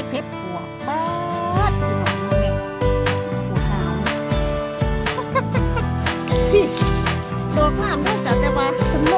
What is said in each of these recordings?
ก็บเห็ดปวกป้าดพี่น้องเนี่ยปวดหาวพี่ดอกงามด้อจ้ะแต่ว่าสนล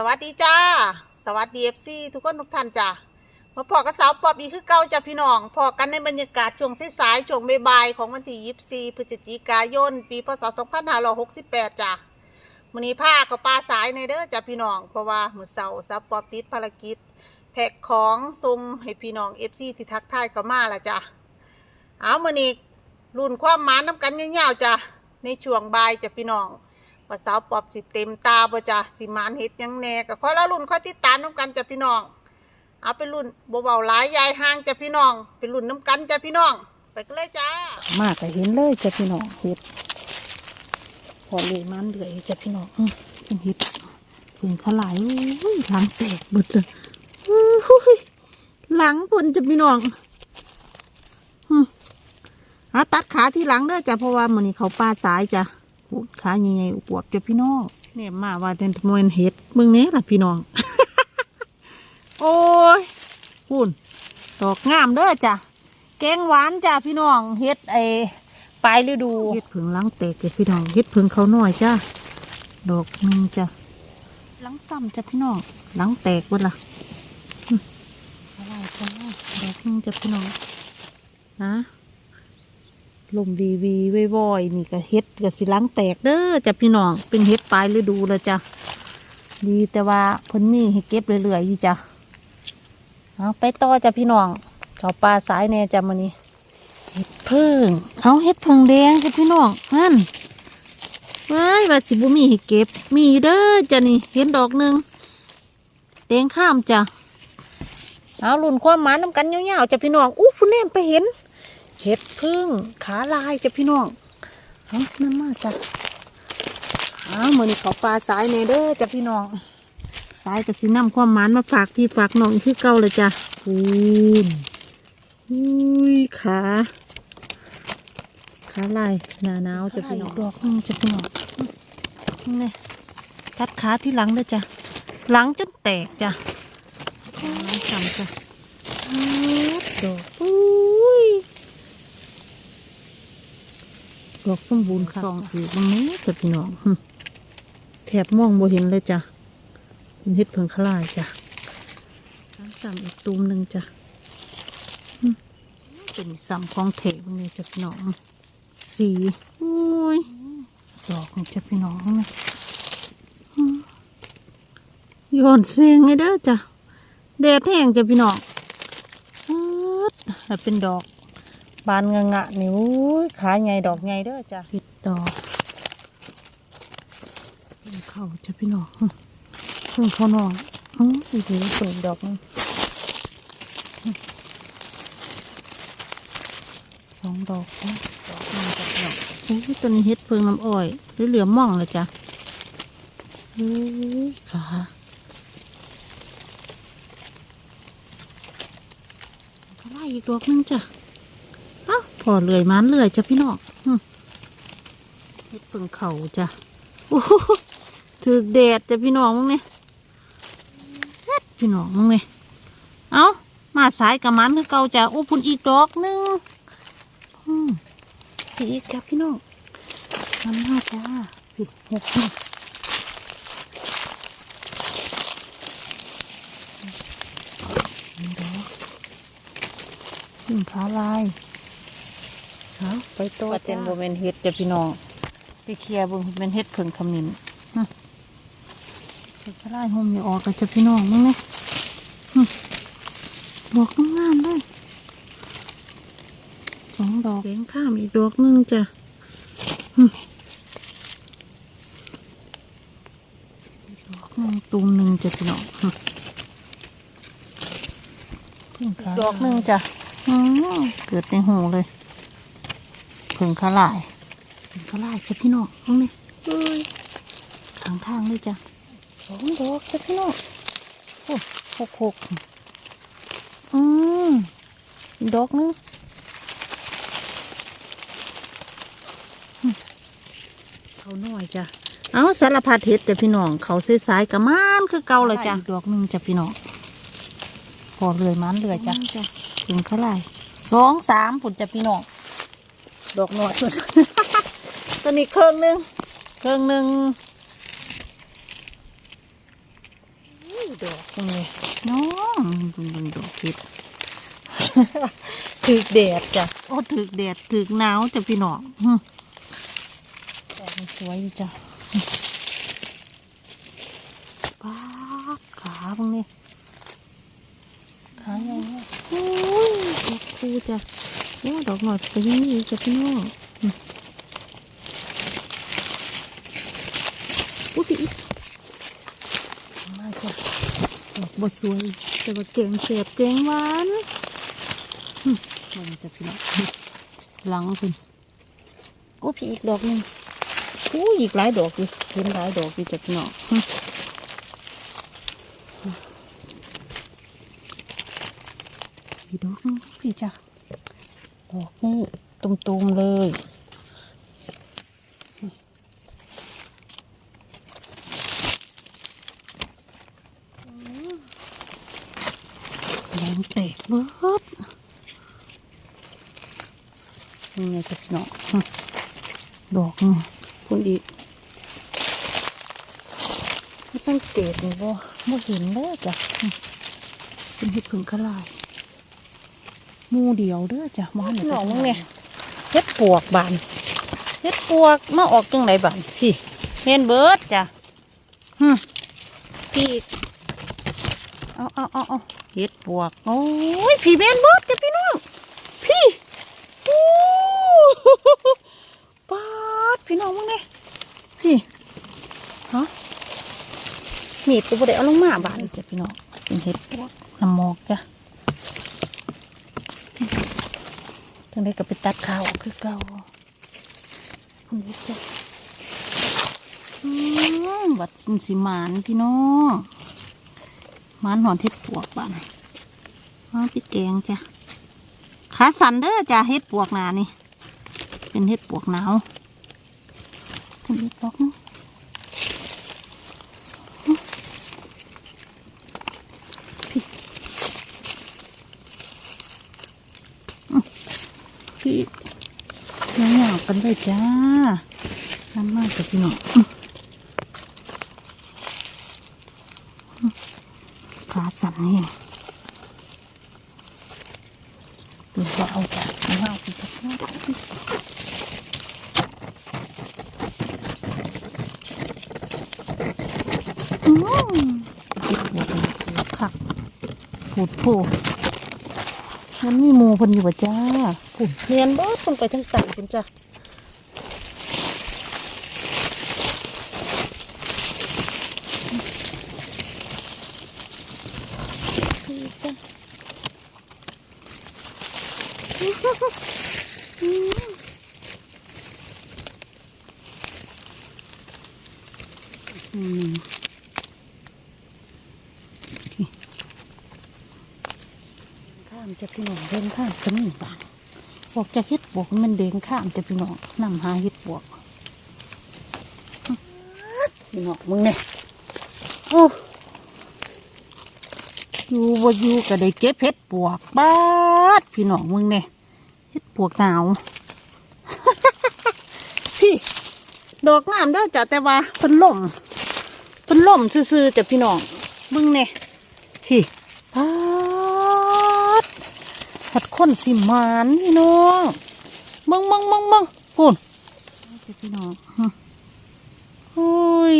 สวัสดีจ้า สวัสดีเอฟซีทุกคนทุกท่านจ้ามาพอกับสาวปอบอีกคือเก่าจ้าพี่น้องพอกันในบรรยากาศช่วงสายๆช่วงบ่ายๆของวันที่24พฤศจิกายน ปีพศ2568จ้ามื้อนี้าเขาปลาสายในเด้อจ้าพี่น้อง เพราะว่ามื้อเสาร์สาวปอบติดภารกิจ แพ็คของส่งให้พี่น้องเอฟซีที่ทักทายเข้ามาละจ้าเอามื้อนี้รุ่นความหมานน้ำกันยาวๆจ้าในช่วงบ่ายจ้าพี่น้อง ว่าสาวปอบสิเต็มตาบ่จ้ะสิมานเฮ็ดหยังแหน่ก็ค่อยละรุ่นค่อยติดตามน้ำกันจ้ะพี่น้อง เอาไปรุ่นบ่เบาหลายยายห่างจ้ะพี่น้องไปรุ่นน้ำกันจ้ะพี่น้อง ไปกันเลยจ้า มาก็เห็นเลยจ้ะพี่น้องเฮ็ด พอเลยมันเหลือยจ้ะพี่น้องอือเป็นเฮ็ดเพิ่งเขาหลายอุ้ยหลังแตกเบิดเลยอุ้ยหลังเพิ่นจ้ะพี่น้องอืมหาตัดขาที่หลังเด้อจ้ะเพราะว่ามื้อนี้เขาปลาสายจ้ะ ขาใหญ่ๆอวบจ้ะพี่น้องเนี่ยมาว่าแต่มวนเห็ดมึงเนี้ล่ะพี่น้อง โอ้ยพูนดอกงามเด้อจ้ะแกงหวานจ้ะพี่น้องเห็ดไอปลายฤดูเห็ดผึ่งหลังแตกจ้ะพี่น้องเห็ดผึ่งเขาหน่อยจ้ะดอกหนึงจ้ะหลังซ้ำจ้ะพี่น้องหลังแตกเบิดล่ะหึอะไรจ้ะดอกหนึงจ้ะพี่น้องนะ ลมวีวีววอยๆนี่ก็เฮ็ดก็สิหลังแตกเด้อจ้ะพี่น้องเป็นเฮ็ดปลายฤดูแล้วจ้ะดีแต่ว่าเพิ่นมีให้เก็บเรื่อยๆอยู่จ้ะเอาไปต่อจ้ะพี่น้องเขาปลาสายแน่จ้ะมื้อนี้เฮ็ดเพิ่งเอาเฮ็ดเพิ่งแดงจ้ะพี่น้องนั่นว้ายว่าสิบ่มีให้เก็บ มีเด้อจ้ะนี่เห็นดอกหนึ่งแดงข้ามจ้ะเอาลุ่นความหมานำกันยาวๆจ้ะพี่น้องอู้ผู้แนมไปเห็น เห็ดพึ่งขาลายจ้ะพี่น้องเอานั่นมาจ้ะเอาเหมือนเขาปลาสายเนเด้อจ้ะพี่น้อง สายกับสีน้ำความหมานมาฝากพี่ฝากน้องอีกคือเก่าเลยจ้ะอูนอุ้ยขาขาลายหนาหนาวจ้ะพี่น้องดอกนึงจ้ะพี่น้องนี่ตัดขาที่หลังเลยจ้ะหลังจนแตกจ้ะโอ้ยจำจ้ะดอก อุ้ยดอกสมบูรณ์ค่ะซองคือตรงนี้จ้ะพี่น้องแถบมองบ่เห็นเลยจ้ะเป็นเห็ดเพิงขลายจ้ะน้ำซ้ำอีกตูมหนึ่งจ้ะเป็นซ้ำของเถตรงนี้จ้ะพี่น้อง สีอุ้ยดอกนี่จ้ะพี่น้องนี่หึโยนเสียงเลยเด้อจ้ะแดดแห้งจ้ะพี่น้องอ๊ดแล้วเป็นดอก บานงะงะนี่อุ้ยขาใหญ่ดอกใหญ่เด้อจ้ะปิดดอกเข้าจะพี่น้องเพิ่งเข้าน้องอือดีดีสวยดอกนึงสองดอกนะดอกนึงดอกดอกอุ้ยตัวนี้เฮ็ดเพิงน้ำอ้อยหรือเหลือมม่องเลยจ้ะอุ้ยขาก็ไล่อีกดอกนึงจ้ะ อ้าพอเลื่อยมันเลื่อยจ้ะพี่น้องเฮ็ดเพิ่งเขาจ้ะโอ้โหถือแดดจ้ะพี่น้องมึงเนี่ยพี่น้องมึงเนี่ยเอามาสายกับมันคือเก่าจ้ะโอ้พุ่นอีกดอกหนึงอีกจ้ะพี่น้องมันน่าจ้าพี่หกนี่นี่ดอกขึ้นขาลาย เอาไปโตว่าเจนโบเมนเฮ็ดจ้ะพี่น้องไปเคลียร์เบ่เป็นเฮ็ดเพิ่งขมิ้นฮะไปกระไล่ห่มนี่ออกกันจ้ะพี่น้องมึงเนี่ยดอกงามๆเลยสองดอกแดงข้ามอีกดอกหนึงจ้ะหึดอกหนึงตูมหนึ่งจ้ะพี่น้องหึดอกหนึงจ้ะอืมเกิดในหูเลยเพิ่งขาลายเป็นกระไรจ้ะพี่น้องมึงนี่เอ้ยทางทางเลยจ้ะสองดอกจ้ะพี่น้องโอ้หกหกอืมอีกดอกนึงอืมเขาหน่อยจ้ะเอาสารพัดเห็ดจ้ะพี่น้องเขาซื้อสายๆกับมันคือเก่าเลยจ้ะดอกหนึ่งจ้ะพี่น้องพอเลยมันเลยจ้ะถึงเท่าไหร่สองสามผุนจ้ะพี่น้อง ดอกหน่อยสุดตัวนี้เครื่องหนึ่งเครื่องหนึ่งอุ้ยดอกนี่น้องดูดูดอกเห็ดถึกแดดจ้ะโอ้ถึกแดดถึกหนาวจ้ะพี่น้องหึดอกสวยจ้ะป้าขาพวกนี้ขาใหญ่มากโอ้ยดอกคูจ้ะ โอ้ดอกหน่อยไปยังนี่จ้ะพี่น้องอุ้ยพี่อีกมาจ้ะดอกบสวยแต่ว่าเก่งเสียบเก่งหวานมาจ้ะพี่น้องหลังคุณโอ้พี่อีกดอกหนึงอู้อีกหลายดอกเลยเห็นหลายดอกเลยจ้ะพี่น้องดอกนึงพี่จ้ะ ดอกนี่ตุ่มๆเลยแดงเตกเบิดนี่ไงจะพี่น้องดอกนี่คุณอีกไม่สังเกตเลยว่าไม่เห็นเลยจ้ะเป็นเห็ดผึ่งกระลาย มูเดียวเด้อจ้ะมาหนองเนี่ยเฮ็ดปวกบานเฮ็ดปวกมาออกจังไหนบานพี่เมนเบิร์ดจ้ะฮึพี่เอาเอาเอาเอาเฮ็ดปวกโอ้ยพี่เมนเบิร์ดจ้ะพี่น้องพี่โอ้ปาดพี่น้องมึงเนี่ยพี่ฮะมีดตัวบ่ได้เอาลงมาบานจ้ะพี่น้องเป็นเฮ็ดปวกน้ำหมอกจ้ะ จังได้ก็ไปตัดข้าวคือเก่าคุณวิจัยอืมวัดสิมานพี่น้องมานหอนเห็ดปวกบ้านมาพี่แกงจ้ะขาสันเด้อจ้ะเห็ดปวกหนานี่ เป็นเห็ดปวกหนาวคุณวิบอกนะพี่ ยังอยากกันได้จ้าน้ำมากจ้ะพี่น้องขาสั่นนี่ดูว่าเอาจ้ะไม่เอาไปจ้ะอืมคักพูดโผมันมีหมูพันอยู่ป่ะจ้าผุนเนียนเบิด คนไปทั้งต่างคุณจ้ะอืมข้ามจะพี่น้องเดินข้ามก็มีบาง อกจะเฮ็ดบวกมันเดินข้ามจะพี่น้องนำหาเฮ็ดบวกพี่น้องมึงเนี่ยโอ้อยู่บ่อยู่ก็ได้เก็บเฮ็ดบวกบาดพี่น้องมึงเนี่ยเฮ็ดบวกหนาวพี่ดอกงามเด้อจ้ะแต่ว่าเพิ่นล่มเพิ่นล่มซื่อๆจ้ะพี่น้องมึงเนี่ยพี่ปาด ผัดข้นสิมานพี่น้องมึงมึงมึงมึงพูนพี่น้องโอ้ย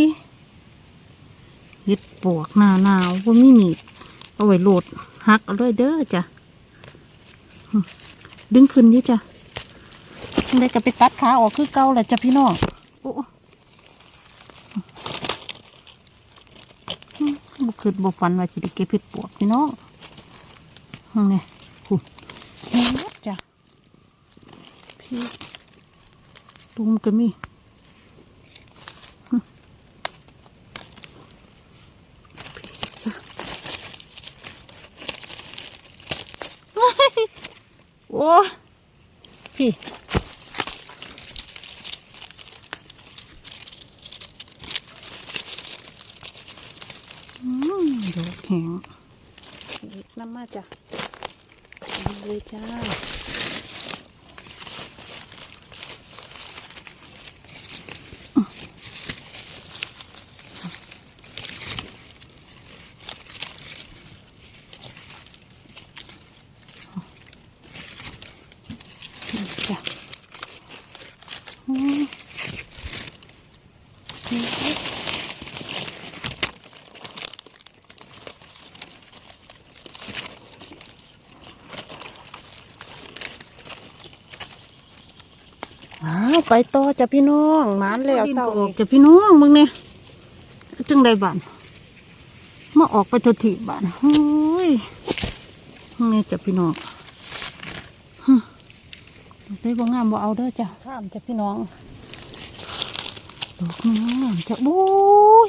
เฮ็ดปวกหนาหนาวว่ามีหนีบเอาไว้โหลดหักเอาด้วยเด้อจ้ะดึงขึ้นดิจ้ะได้ก็ไปตัดขาออกคือเก่าแหละจ้ะพี่น้องโอ้บุคืนบุฟันว่าสิได้เก็บเห็ดปวกพี่น้องนี่ นี่จ้ะพี่ด ตูมก็มีโอ้พี่อืมดอกแข็งน้ำมาจ้ะเอาเลยจ้า ไปต่อจ้ะพี่น้องหมานแล้วเศร้าออกจ้ะพี่น้องมึงเนี่ยจังใดบ้านมาออกไปเถอะทีบ้านโอ้ยนี่จ้ะพี่น้องได้บ่งามบ่เอาเด้อจ้ะข้ามจ้ะพี่น้องดอกงามจ้ะโอ้ย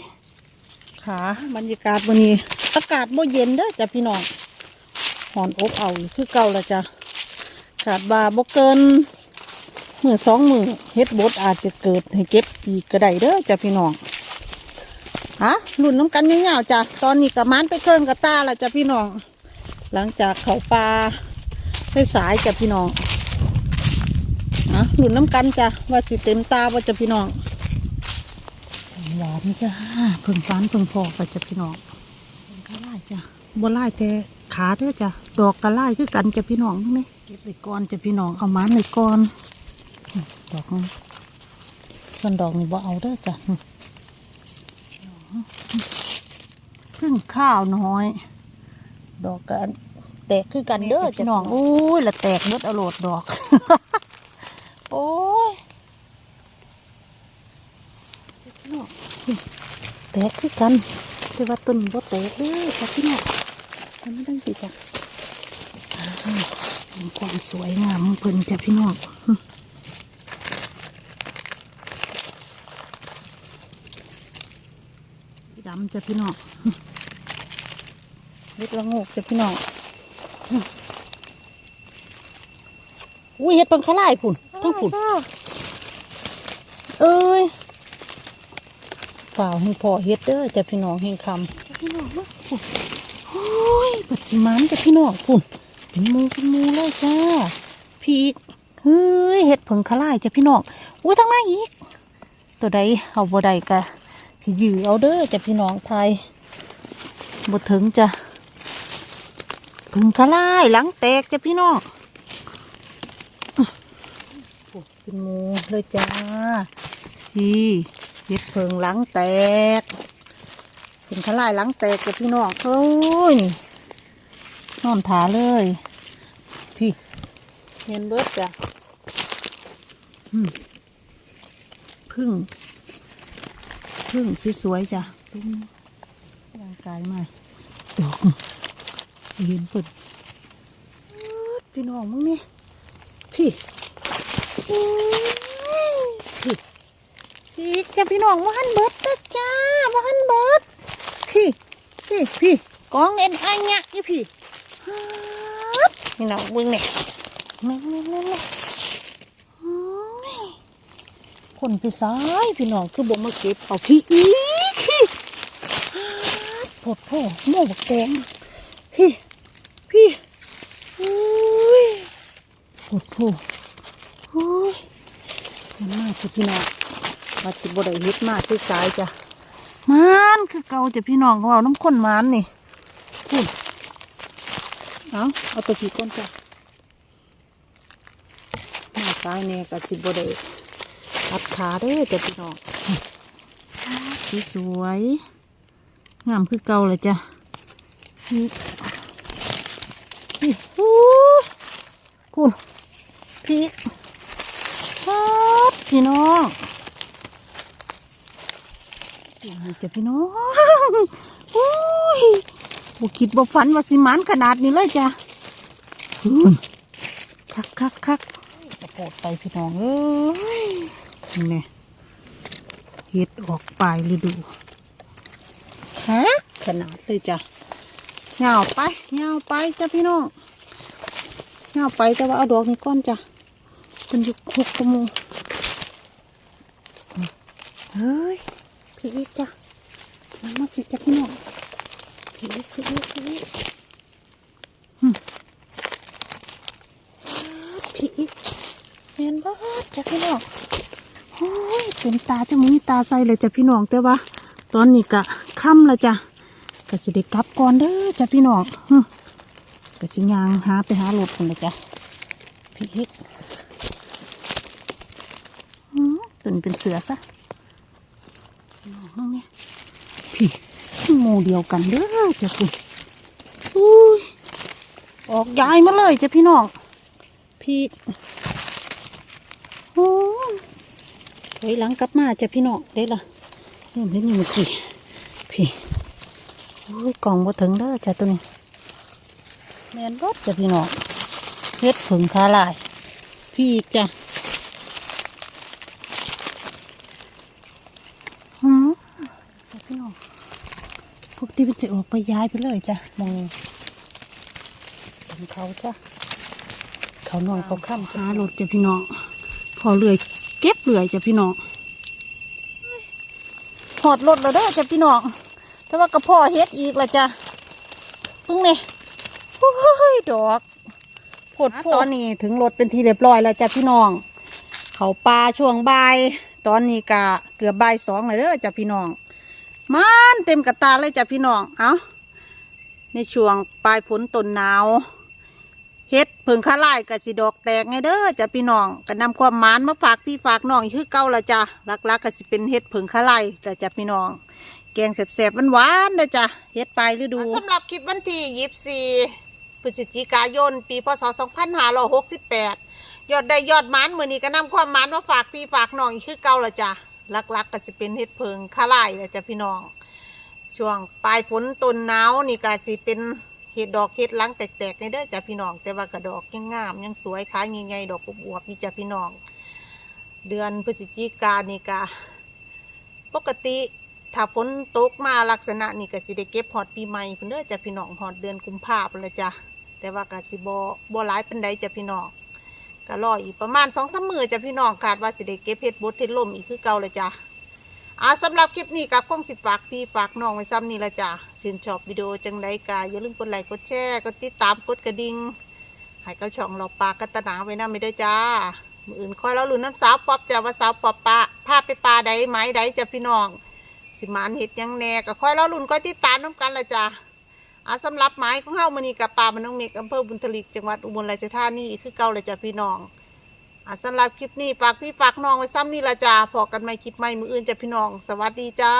ขาบรรยากาศวันนี้อากาศบ่เย็นเด้อจ้ะพี่น้องหอนอบเอาอยู่คือเก่าและจ้ะอากาศบาบ่เกิน มือสองมือเฮ็ดบดอาจจะเกิดให้เก็บอีกก็ได้เด้อจ้ะพี่น้องฮะรุ่นน้ำกันเนี้ยวๆจ้ะตอนนี้กับมันไปเครื่องกับตาละจ้ะพี่น้อง หลังจากเขาปลาได้สายจ้ะพี่น้องอะหลุนน้ำกันจ้ะว่าสิเต็มตาว่าจะพี่น้องหวานจ้าเพิ่งฟานเพิ่งพอกไปจ้ะพี่น้องก็ไล่จ้ะบ่ไล่แต่ขาเด้อจ้ะดอกก็ไล่คือกันจ้ะพี่น้องนี่เก็บไปก่อนจ้ะพี่น้องเอามาในก่อน ดอกนี้ส่วนดอกนี่บ่เอาเด้อจ้ะเพิ่งข้าวน้อย ดอกกันแตกคือกันเด้อจ้ะน้องโอ้ยละแตกเบิดเอาโหลดดอก โอ้ยแตกคือกันแต่ว่าต้นบ่แตกเด้อจ้ะพี่น้องมันไม่ได้สิจ้ะความสวยงามเพิ่นจ้ะพี่น้องสีดำจ้ะพี่น้องเล็ดละโงกจ้ะพี่น้องอุ้ยเฮ็ดเพิ่นเขาไล่พุ่นทั้งพุ่นเอ้ยฝ่าวให้พอเฮ็ดเด้อจ้ะพี่น้องแห่งคำพี่น้องมาพุ่นโอ้ยปัดสิมันจ้ะพี่น้องพุ่นเป็นหมูเป็นหมูเลยจ้าพีกเฮ้ยเฮ็ดเพิ่งขะลายจ้ะพี่น้องอุ้ยทั้งมาอีกตัวใดเอาบ่ได้กะ สิยื้อเอาเด้อจ้ะพี่น้องไทยบ่ถึงจ้ะพิ่งขะลายหลังแตกจ้ะพี่น้องเป็นหมูเลยจ้าพี่เห็ดเพิงหลังแตกเป็นขลายหลังแตกกับพี่น้องเอ้ยนี่นอนถาเลย พี่เห็นเบิดจ้ะพึ่ง พึ่งสวยๆจ้ะตรงนี้ร่างกายมาดอกเห็นเปิดพี่น้องมึงนี่พี่พี่พี่จ้าพี่น้องว่าหันเบิดเด้อจ้าว่าหันเบิดพี่พี่พี่กองเอ็นอันเนี่ยอีพี่ฮัดพี่น้องเบิ่งเนี่ยแม่แม่แม่แม่อื้อ คนพี่ซ้ายพี่น้องคือบ่มาเก็บเอาพี่อีกพี่ฮัดพดโพโม่บักแตงพี่พี่อุ้ยโพดโพอุ้ยมันมากจ้ะพี่น้องว่าจิบได้เฮ็ดมากสายจ้ะมันคือเก่าจ้ะพี่น้องเขาเอาน้ำข้นมันนี่พูดเอาเอาตัวผีก้นจ้ะมาตายเนี่ยกับสิบได้ ตัดขาเด้อจ้ะพี่น้องสีสวยงามคือเก่าเลยจ้ะนี่นี่โอ้ยคุณพีกครับพี่น้องจริงจ้ะพี่น้องอุ้ยบุคิดบ่ฝันว่าสิหมันขนาดนี้เลยจ้ะอืมคักคักคักจะโปรดไปพี่น้องเอ้ย นี่เฮ็ดออกปลายฤดูฮะขนาดเลยจ้ะเงาไปเงาไปจ้ะพี่น้องเงาไปแต่ว่าเอาดอกนี้ก้อนจ้ะเป็นอยุคหกกระมูเฮ้ยพี่อีกจ้ะมันมาพี่จ้ะพี่น้องพี่อีกพี่อีกพี่อีกพี่อีกเห็นบ่จ้ะพี่น้อง เป็นตาจะมีตาใสเลยจ้ะพี่น้องแต่ว่า ตอนนี้กะค่ำแล้วจ้ะก็สิได้กลับก่อนเด้อจ้ะพี่น้องก็สิยางหาไปหารถคนละจ้ะพี่เฮ็ดหืมเป็นเป็นเสือซะน้องเนี่ยพี่หมูเดียวกันเด้อจ้ะคุณอุ้ยออกย้ายมาเลยจ้ะพี่น้องพี่โอ้ย ถอยหลังกลับมาจะพี่น้องได้ละเห็นเห็นอยู่เมื่อกี้พี่โอ้ยกล่องบ่ถึงเด้อจ้ะตัวนี้แมนรถจ้ะพี่น้องเฮ็ดผึ่งคาลาย พี่อีกจ้ะหืมจ้ะพี่น้องพวกที่มันจะออกไปย้ายไปเลยจ้ะมองเป็นเขาจ้ะเขาหน่อนเขาค่ำหารถจ้ะพี่น้องพอเลื่อย เก็บเลื่อยจ้ะพี่น้องหอดรถแล้วเด้อจ้ะพี่น้องแต่ว่ากระเพาะเฮ็ดอีกละจ้ะเพิ่งนี่โอ้ยดอกผดตอนนี้ถึงรถเป็นทีเรียบร้อยแล้วจ้ะพี่น้อง เขาปลาช่วงบ่าย ตอนนี้กะเกือบบ่ายสองเลยเด้อจ้ะพี่น้อง มันเต็มกระตาเลยจ้ะพี่น้อง เอาในช่วงปลายฝนต้นหนาว เฮ็ดเพิ่งข้าไล่กับสิดอกแตกไงเด้อจ้ะพี่น้องก็นำความหมานมาฝากพี่ฝากน้องอีกคือเก่าละจ้ะหลักๆก็สิเป็นเฮ็ดเพิ่งข้าไล่จะจ้ะพี่น้อง แกงแสบๆหวานๆเด้อจ้ะเฮ็ดไปฤดูสำหรับคลิปวันที่24พฤศจิกายน ปีพศ2568ยอดได้ยอดหมานมื้อนี้ก็นำความหมานมาฝากพี่ฝากน้องอีกคือเก่าละจ้ะหลักๆก็สิเป็นเฮ็ดเพิ่งข้าไล่ละจ้ะพี่น้อง ช่วงปลายฝนต้นหนาวนี่ก็สิเป็น ห็ดดอกเห็ดลังแตกๆในเด้อจ้ะพี่น้อง แต่ว่ากระดอกยังงามยังสวยขายง่ายๆดอกอวบๆนี่จ้ะพี่น้อง เดือนพฤศจิกายนนี่ก็ปกติถ้าฝนตกมาลักษณะนี่ก็สิได้เก็บฮอดปีใหม่เพิ่นเด้อจ้ะพี่น้องฮอดเดือนกุมภาพันธ์เลยจ้ะแต่ว่าก็สิบ่บ่หลายปานใดจ้ะพี่น้องก็รออีกประมาณ2-3มื้อจ้ะพี่น้องคาดว่าสิได้เก็บเห็ดบดเห็ดลมอีกคือเก่าเลยจ้ะ อ่าสำหรับคลิปนี้กับคงสิฝากพี่ฝากน้องไว้ซ้ำนี่ละจ้ะชื่นชอบวิดีโอจังไดกาอย่าลืมกดไลค์กดแชร์กดติดตามกดกระดิ่งให้กับช่องเราปากกัตนาไว้นะไม่ได้จ้ามืออื่นคอยเราลุ้นน้ำสาวปอบจ้าว่าสาวปอบปะพาพไปปลาใดไม้ใดจ้ะพี่น้อง สิมานเห็ดยังแน่ก็คอยเราลุ้นก็ติดตามน้ำกันละจ้ะอาสำหรับไม้ของเฮามื้อนี้กับปลามันน้องเมกอำเภอบุญทลิกจังหวัดอุบลราชธานีคือเก่าเลยจ้ะพี่น้อง อะสำหรับคลิปนี้ฝากพี่ฝากน้องไว้ซ้ำนี่ละจ้าพอกันใหม่คลิปใหม่มืออื่นจ้ะพี่น้อง สวัสดีจ้า